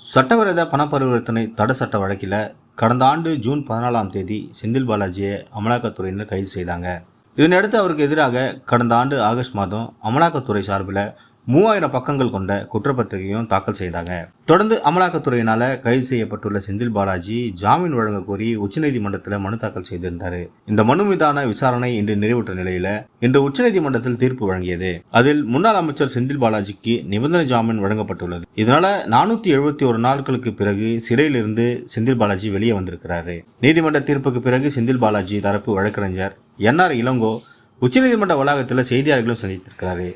சட்டவிரோத பண பரிவர்த்தனை தடை சட்ட வழக்கில் கடந்த ஆண்டு ஜூன் பதினாலாம் தேதி செந்தில் பாலாஜியை அமலாக்கத்துறையினர் கைது செய்தாங்க. இதனையடுத்து அவருக்கு எதிராக கடந்த ஆண்டு ஆகஸ்ட் மாதம் அமலாக்கத்துறை சார்பில் மூவாயிரம் பக்கங்கள் கொண்ட குற்றப்பத்திரிகையும் தாக்கல் செய்தாங்க. தொடர்ந்து அமலாக்கத்துறையினால கைது செய்யப்பட்டுள்ள செந்தில் பாலாஜி ஜாமீன் வழங்க கோரி உச்சநீதிமன்றத்தில் மனு தாக்கல் செய்திருந்தார். இந்த மனு மீதான விசாரணை இன்று நிறைவுற்ற நிலையில இன்று உச்சநீதிமன்றத்தில் தீர்ப்பு வழங்கியது. அதில் முன்னாள் அமைச்சர் செந்தில் பாலாஜிக்கு நிபந்தனை ஜாமீன் வழங்கப்பட்டுள்ளது. இதனால நானூத்தி எழுபத்தி ஒரு நாட்களுக்கு பிறகு சிறையிலிருந்து செந்தில் பாலாஜி வெளியே வந்திருக்கிறாரு. நீதிமன்ற தீர்ப்புக்கு பிறகு செந்தில் பாலாஜி தரப்பு வழக்கறிஞர் என்ஆர் இளங்கோ உச்சநீதிமன்ற வளாகத்தில் செய்தியாளர்களும் சந்தித்திருக்கிறாரு.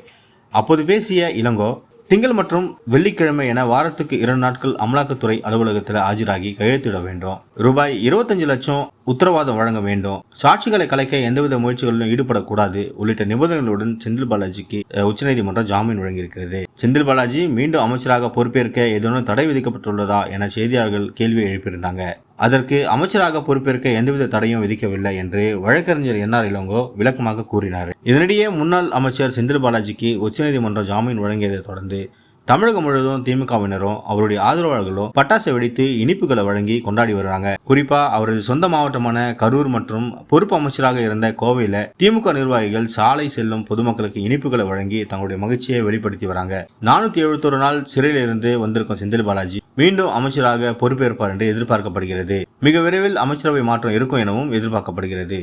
அப்போது பேசிய இளங்கோ திங்கள் மற்றும் வெள்ளிக்கிழமை என வாரத்துக்கு இரண்டு நாட்கள் அமலாக்கத்துறை அலுவலகத்தில் ஆஜராகி கையெழுத்திட வேண்டும். ரூபாய் இருபத்தஞ்சு லட்சம் உத்தரவாதம் வழங்க வேண்டும். சாட்சிகளை கலைக்க எந்தவித முயற்சிகளிலும் ஈடுபடக்கூடாது. உள்ளிட்ட நிபந்தனைகளுடன் செந்தில் பாலாஜிக்கு உச்சநீதிமன்றம் ஜாமீன் வழங்கியிருக்கிறது. செந்தில் பாலாஜி மீண்டும் அமைச்சராக பொறுப்பேற்க ஏதேனும் தடை விதிக்கப்பட்டுள்ளதா என செய்தியாளர்கள் கேள்வியை எழுப்பியிருந்தாங்க. அதற்கு அமைச்சராக பொறுப்பேற்க எந்தவித தடையும் விதிக்கவில்லை என்று வழக்கறிஞர் என்ஆர் இளங்கோ விளக்கமாக கூறினார். இதனிடையே முன்னாள் அமைச்சர் செந்தில் பாலாஜிக்கு உச்சநீதிமன்றம் ஜாமீன் வழங்கியதை தொடர்ந்து தமிழகம் முழுவதும் திமுகவினரும் அவருடைய ஆதரவாளர்களும் பட்டாசு வெடித்து இனிப்புகளை வழங்கி கொண்டாடி வருகிறாங்க குறிப்பா அவரது சொந்த மாவட்டமான கரூர் மற்றும் பொறுப்பு அமைச்சராக இருந்த கோவையில திமுக நிர்வாகிகள் சாலை செல்லும் பொதுமக்களுக்கு இனிப்புகளை வழங்கி தங்களுடைய மகிழ்ச்சியை வெளிப்படுத்தி வராங்க நானூத்தி எழுபத்தொரு நாள் சிறையில் இருந்து வந்திருக்கும் செந்தில் பாலாஜி மீண்டும் அமைச்சராக பொறுப்பேற்பார் என்று எதிர்பார்க்கப்படுகிறது. மிக விரைவில் அமைச்சரவை மாற்றம் இருக்கும் எனவும் எதிர்பார்க்கப்படுகிறது.